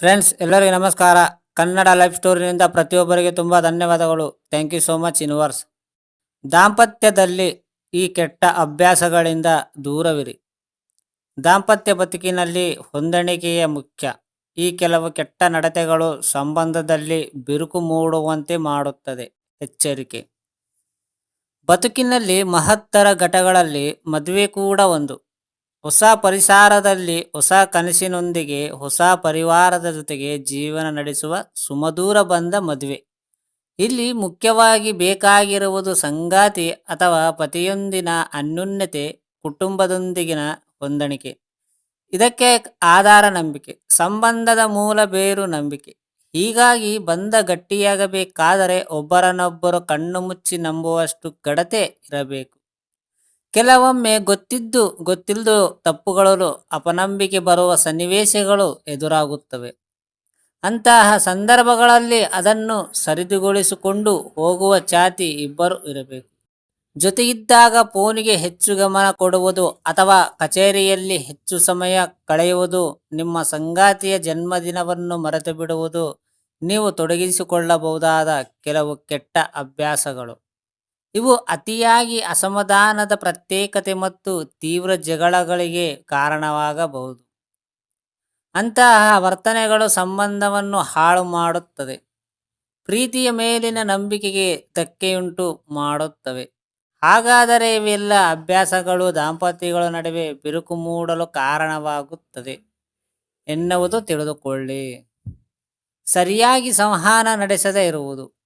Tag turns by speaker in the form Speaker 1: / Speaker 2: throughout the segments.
Speaker 1: Friends ಎಲ್ಲರಿಗೂ ನಮಸ್ಕಾರ. Kannada life ಸ್ಟೋರಿನಿಂದ ಪ್ರತಿಯೊಬ್ಬರಿಗೆ ತುಂಬ ಧನ್ಯವಾದಗಳು. ಥ್ಯಾಂಕ್ ಯು ಸೋ ಮಚ್ ಇನ್ವರ್ಸ್ ದಾಂಪತ್ಯದಲ್ಲಿ ಈ ಕೆಟ್ಟ ಅಭ್ಯಾಸಗಳಿಂದ ದೂರವಿರಿ. ದಾಂಪತ್ಯ ಬದುಕಿನಲ್ಲಿ ಹೊಂದಾಣಿಕೆಯೇ ಮುಖ್ಯ. ಈ ಕೆಲವು ಕೆಟ್ಟ ನಡತೆಗಳು ಸಂಬಂಧದಲ್ಲಿ ಬಿರುಕು ಮೂಡುವಂತೆ ಮಾಡುತ್ತದೆ. ಎಚ್ಚರಿಕೆ. ಬದುಕಿನಲ್ಲಿ ಮಹತ್ತರ ಘಟಗಳಲ್ಲಿ ಮದುವೆ ಕೂಡ ಒಂದು. ಹೊಸ ಪರಿಸರದಲ್ಲಿ ಹೊಸ ಕನಸಿನೊಂದಿಗೆ ಹೊಸ ಪರಿವಾರದ ಜೊತೆಗೆ ಜೀವನ ನಡೆಸುವ ಸುಮಧೂರ ಬಂದ ಮದುವೆ. ಇಲ್ಲಿ ಮುಖ್ಯವಾಗಿ ಬೇಕಾಗಿರುವುದು ಸಂಗಾತಿ ಅಥವಾ ಪತಿಯೊಂದಿನ ಅನ್ಯೋನ್ಯತೆ, ಕುಟುಂಬದೊಂದಿಗಿನ ಹೊಂದಾಣಿಕೆ. ಇದಕ್ಕೆ ಆಧಾರ ನಂಬಿಕೆ, ಸಂಬಂಧದ ಮೂಲ ಬೇರು ನಂಬಿಕೆ. ಹೀಗಾಗಿ ಬಂಧ ಗಟ್ಟಿಯಾಗಬೇಕಾದರೆ ಒಬ್ಬರನ್ನೊಬ್ಬರು ಕಣ್ಣು ಮುಚ್ಚಿ ನಂಬುವಷ್ಟು ಗಡತೆ ಇರಬೇಕು. ಕೆಲವೊಮ್ಮೆ ಗೊತ್ತಿದ್ದು ಗೊತ್ತಿಲ್ಲದ ತಪ್ಪುಗಳು ಅಪನಂಬಿಕೆ ಬರುವ ಸನ್ನಿವೇಶಗಳು ಎದುರಾಗುತ್ತವೆ. ಅಂತಹ ಸಂದರ್ಭಗಳಲ್ಲಿ ಅದನ್ನು ಸರಿದುಗೊಳಿಸಿಕೊಂಡು ಹೋಗುವ ಚಾತಿ ಇಬ್ಬರು ಇರಬೇಕು. ಜೊತೆಗಿದ್ದಾಗ ಫೋನಿಗೆ ಹೆಚ್ಚು ಗಮನ ಕೊಡುವುದು ಅಥವಾ ಕಚೇರಿಯಲ್ಲಿ ಹೆಚ್ಚು ಸಮಯ ಕಳೆಯುವುದು, ನಿಮ್ಮ ಸಂಗಾತಿಯ ಜನ್ಮದಿನವನ್ನು ಮರೆತು ಬಿಡುವುದು ನೀವು ತೊಡಗಿಸಿಕೊಳ್ಳಬಹುದಾದ ಕೆಲವು ಕೆಟ್ಟ ಅಭ್ಯಾಸಗಳು. ಇವು ಅತಿಯಾಗಿ ಅಸಮಾಧಾನದ ಪ್ರತ್ಯೇಕತೆ ಮತ್ತು ತೀವ್ರ ಜಗಳಗಳಿಗೆ ಕಾರಣವಾಗಬಹುದು. ಅಂತಹ ವರ್ತನೆಗಳು ಸಂಬಂಧವನ್ನು ಹಾಳು ಮಾಡುತ್ತದೆ. ಪ್ರೀತಿಯ ಮೇಲಿನ ನಂಬಿಕೆಗೆ ಧಕ್ಕೆಯುಂಟು ಮಾಡುತ್ತವೆ. ಹಾಗಾದರೆ ಇವೆಲ್ಲ ಅಭ್ಯಾಸಗಳು, ದಾಂಪತ್ಯಗಳ ನಡುವೆ ಬಿರುಕು ಮೂಡಲು ಕಾರಣವಾಗುತ್ತದೆ ಎನ್ನುವುದು ತಿಳಿದುಕೊಳ್ಳಿ. ಸರಿಯಾಗಿ ಸಂವಹನ ನಡೆಸದೇ ಇರುವುದು.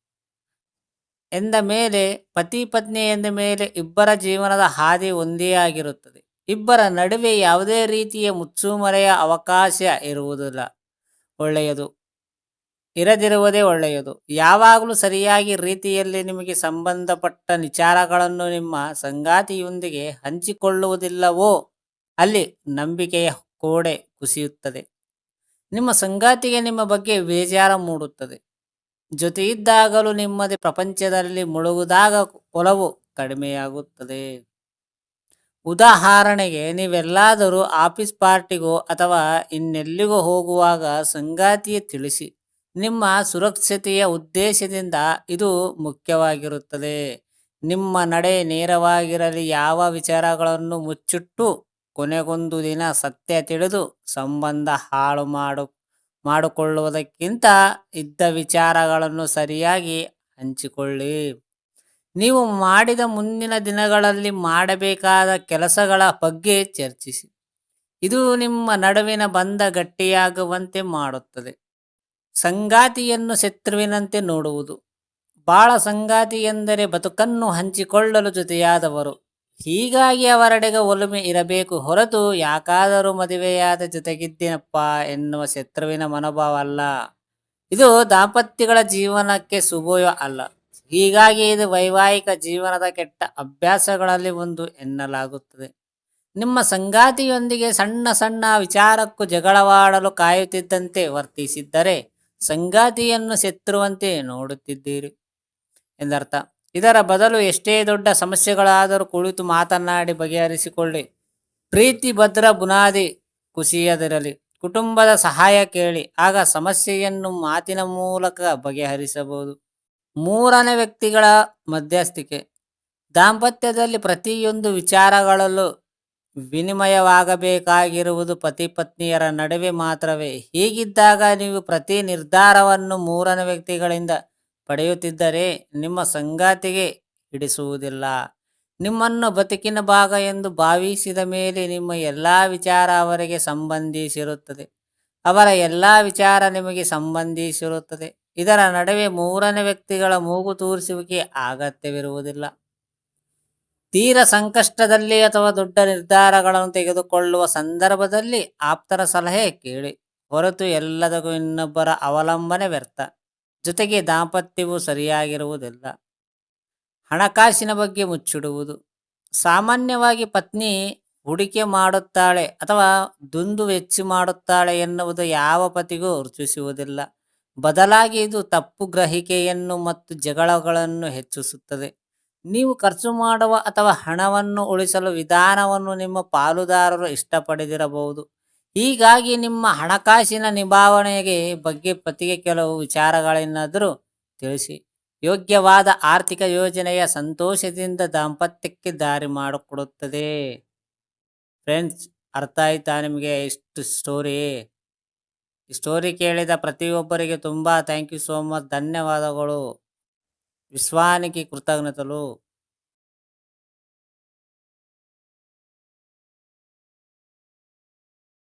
Speaker 1: ಎಂದ ಮೇಲೆ, ಪತಿ ಪತ್ನಿ ಎಂದ ಮೇಲೆ ಇಬ್ಬರ ಜೀವನದ ಹಾದಿ ಒಂದೇ ಆಗಿರುತ್ತದೆ. ಇಬ್ಬರ ನಡುವೆ ಯಾವುದೇ ರೀತಿಯ ಮುಚ್ಚುಮರೆಯ ಅವಕಾಶ ಇರುವುದಿಲ್ಲ. ಒಳ್ಳೆಯದು. ಇರದಿರುವುದೇ ಒಳ್ಳೆಯದು. ಯಾವಾಗಲೂ ಸರಿಯಾಗಿ ರೀತಿಯಲ್ಲಿ ನಿಮಗೆ ಸಂಬಂಧಪಟ್ಟ ವಿಚಾರಗಳನ್ನು ನಿಮ್ಮ ಸಂಗಾತಿಯೊಂದಿಗೆ ಹಂಚಿಕೊಳ್ಳುವುದಿಲ್ಲವೋ, ಅಲ್ಲಿ ನಂಬಿಕೆಯ ಕೋಡೆ ಕುಸಿಯುತ್ತದೆ. ನಿಮ್ಮ ಸಂಗಾತಿಗೆ ನಿಮ್ಮ ಬಗ್ಗೆ ಬೇಜಾರ ಮೂಡುತ್ತದೆ. ಜೊತೆಯಿದ್ದಾಗಲೂ ನಿಮ್ಮದೇ ಪ್ರಪಂಚದಲ್ಲಿ ಮುಳುಗಿದಾಗ ಒಲವು ಕಡಿಮೆಯಾಗುತ್ತದೆ. ಉದಾಹರಣೆಗೆ, ನೀವೆಲ್ಲಾದರೂ ಆಫೀಸ್ ಪಾರ್ಟಿಗೋ ಅಥವಾ ಇನ್ನೆಲ್ಲಿಗೋ ಹೋಗುವಾಗ ಸಂಗಾತಿಯೇ ತಿಳಿಸಿ. ನಿಮ್ಮ ಸುರಕ್ಷತೆಯ ಉದ್ದೇಶದಿಂದ ಇದು ಮುಖ್ಯವಾಗಿರುತ್ತದೆ. ನಿಮ್ಮ ನಡೆ ನೇರವಾಗಿರಲಿ, ಯಾವ ವಿಚಾರಗಳನ್ನು ಮುಚ್ಚಿಟ್ಟು ಕೊನೆಗೊಂದು ದಿನ ಸತ್ಯ ತಿಳಿದು ಸಂಬಂಧ ಹಾಳು ಮಾಡು ಮಾಡಿಕೊಳ್ಳುವುದಕ್ಕಿಂತ ಇದ್ದ ವಿಚಾರಗಳನ್ನು ಸರಿಯಾಗಿ ಹಂಚಿಕೊಳ್ಳಿ. ನೀವು ಮಾಡಿದ ಮುಂದಿನ ದಿನಗಳಲ್ಲಿ ಮಾಡಬೇಕಾದ ಕೆಲಸಗಳ ಬಗ್ಗೆ ಚರ್ಚಿಸಿ. ಇದು ನಿಮ್ಮ ನಡುವಿನ ಬಂಧ ಗಟ್ಟಿಯಾಗುವಂತೆ ಮಾಡುತ್ತದೆ. ಸಂಗಾತಿಯನ್ನು ಶತ್ರುವಿನಂತೆ ನೋಡುವುದು. ಬಾಳ ಸಂಗಾತಿ ಎಂದರೆ ಬದುಕನ್ನು ಹಂಚಿಕೊಳ್ಳಲು ಜೊತೆಯಾದವರು. ಹೀಗಾಗಿ ಅವರೆಡೆಗೆ ಒಲುಮೆ ಇರಬೇಕು ಹೊರತು ಯಾಕಾದರೂ ಮದುವೆಯಾದ ಜೊತೆಗಿದ್ದೇನಪ್ಪ ಎನ್ನುವ ಶತ್ರುವಿನ ಮನೋಭಾವ ಅಲ್ಲ. ಇದು ದಾಂಪತ್ಯಗಳ ಜೀವನಕ್ಕೆ ಶುಭಯ ಅಲ್ಲ. ಹೀಗಾಗಿ ಇದು ವೈವಾಹಿಕ ಜೀವನದ ಕೆಟ್ಟ ಅಭ್ಯಾಸಗಳಲ್ಲಿ ಒಂದು ಎನ್ನಲಾಗುತ್ತದೆ. ನಿಮ್ಮ ಸಂಗಾತಿಯೊಂದಿಗೆ ಸಣ್ಣ ಸಣ್ಣ ವಿಚಾರಕ್ಕೂ ಜಗಳವಾಡಲು ಕಾಯುತ್ತಿದ್ದಂತೆ ವರ್ತಿಸಿದ್ದರೆ ಸಂಗಾತಿಯನ್ನು ಶತ್ರುವಂತೆ ನೋಡುತ್ತಿದ್ದೀರಿ ಎಂದರ್ಥ. ಇದರ ಬದಲು ಎಷ್ಟೇ ದೊಡ್ಡ ಸಮಸ್ಯೆಗಳಾದರೂ ಕುಳಿತು ಮಾತನಾಡಿ ಬಗೆಹರಿಸಿಕೊಳ್ಳಿ. ಪ್ರೀತಿ ಭದ್ರ ಬುನಾದಿ ಕುಸಿಯದಿರಲಿ. ಕುಟುಂಬದ ಸಹಾಯ ಕೇಳಿ, ಆಗ ಸಮಸ್ಯೆಯನ್ನು ಮಾತಿನ ಮೂಲಕ ಬಗೆಹರಿಸಬಹುದು. ಮೂರನೇ ವ್ಯಕ್ತಿಗಳ ಮಧ್ಯಸ್ಥಿಕೆ. ದಾಂಪತ್ಯದಲ್ಲಿ ಪ್ರತಿಯೊಂದು ವಿಚಾರಗಳಲ್ಲೂ ವಿನಿಮಯವಾಗಬೇಕಾಗಿರುವುದು ಪತಿ ಪತ್ನಿಯರ ನಡುವೆ ಮಾತ್ರವೇ. ಹೀಗಿದ್ದಾಗ ನೀವು ಪ್ರತಿ ನಿರ್ಧಾರವನ್ನು ಮೂರನೇ ವ್ಯಕ್ತಿಗಳಿಂದ ಪಡೆಯುತ್ತಿದ್ದರೆ ನಿಮ್ಮ ಸಂಗಾತಿಗೆ ಹಿಡಿಸುವುದಿಲ್ಲ. ನಿಮ್ಮನ್ನು ಬದುಕಿನ ಭಾಗ ಎಂದು ಭಾವಿಸಿದ ಮೇಲೆ ನಿಮ್ಮ ಎಲ್ಲ ವಿಚಾರ ಅವರಿಗೆ ಸಂಬಂಧಿಸಿರುತ್ತದೆ. ಅವರ ಎಲ್ಲ ವಿಚಾರ ನಿಮಗೆ ಸಂಬಂಧಿಸಿರುತ್ತದೆ. ಇದರ ನಡುವೆ ಮೂರನೇ ವ್ಯಕ್ತಿಗಳ ಮೂಗು ತೂರಿಸುವಿಕೆ ಅಗತ್ಯವಿರುವುದಿಲ್ಲ. ತೀರ ಸಂಕಷ್ಟದಲ್ಲಿ ಅಥವಾ ದೊಡ್ಡ ನಿರ್ಧಾರಗಳನ್ನು ತೆಗೆದುಕೊಳ್ಳುವ ಸಂದರ್ಭದಲ್ಲಿ ಆಪ್ತರ ಸಲಹೆ ಕೇಳಿ. ಹೊರತು ಎಲ್ಲದಕ್ಕೂ ಇನ್ನೊಬ್ಬರ ಅವಲಂಬನೆ ವ್ಯರ್ಥ. ಜೊತೆಗೆ ದಾಂಪತ್ಯವು ಸರಿಯಾಗಿರುವುದಿಲ್ಲ. ಹಣಕಾಸಿನ ಬಗ್ಗೆ ಮುಚ್ಚಿಡುವುದು. ಸಾಮಾನ್ಯವಾಗಿ ಪತ್ನಿ ಹೂಡಿಕೆ ಮಾಡುತ್ತಾಳೆ ಅಥವಾ ದುಂದು ವೆಚ್ಚ ಮಾಡುತ್ತಾಳೆ ಎನ್ನುವುದು ಯಾವ ಪತಿಗೂ ರುಚಿಸುವುದಿಲ್ಲ ಬದಲಾಗಿ ಇದು ತಪ್ಪು ಗ್ರಹಿಕೆಯನ್ನು ಮತ್ತು ಜಗಳಗಳನ್ನು ಹೆಚ್ಚಿಸುತ್ತದೆ. ನೀವು ಖರ್ಚು ಮಾಡುವ ಅಥವಾ ಹಣವನ್ನು ಉಳಿಸಲು ವಿಧಾನವನ್ನು ನಿಮ್ಮ ಪಾಲುದಾರರು ಇಷ್ಟಪಡದಿರಬಹುದು. ಹೀಗಾಗಿ ನಿಮ್ಮ ಹಣಕಾಸಿನ ನಿಭಾವಣೆಗೆ ಬಗ್ಗೆ ಪತಿಗೆ ಕೆಲವು ವಿಚಾರಗಳನ್ನಾದರೂ ತಿಳಿಸಿ. ಯೋಗ್ಯವಾದ ಆರ್ಥಿಕ ಯೋಜನೆಯ ಸಂತೋಷದಿಂದ ದಾಂಪತ್ಯಕ್ಕೆ ದಾರಿ ಮಾಡಿಕೊಡುತ್ತದೆ. ಫ್ರೆಂಡ್ಸ್, ಅರ್ಥ ಆಯ್ತಾ ನಿಮಗೆ ಇಷ್ಟು ಸ್ಟೋರಿ? ಸ್ಟೋರಿ ಕೇಳಿದ ಪ್ರತಿಯೊಬ್ಬರಿಗೆ ತುಂಬ ಥ್ಯಾಂಕ್ ಯು ಸೋ ಮಚ್. ಧನ್ಯವಾದಗಳು. ವಿಶ್ವಾನಿಕಿ ಕೃತಜ್ಞತಲು.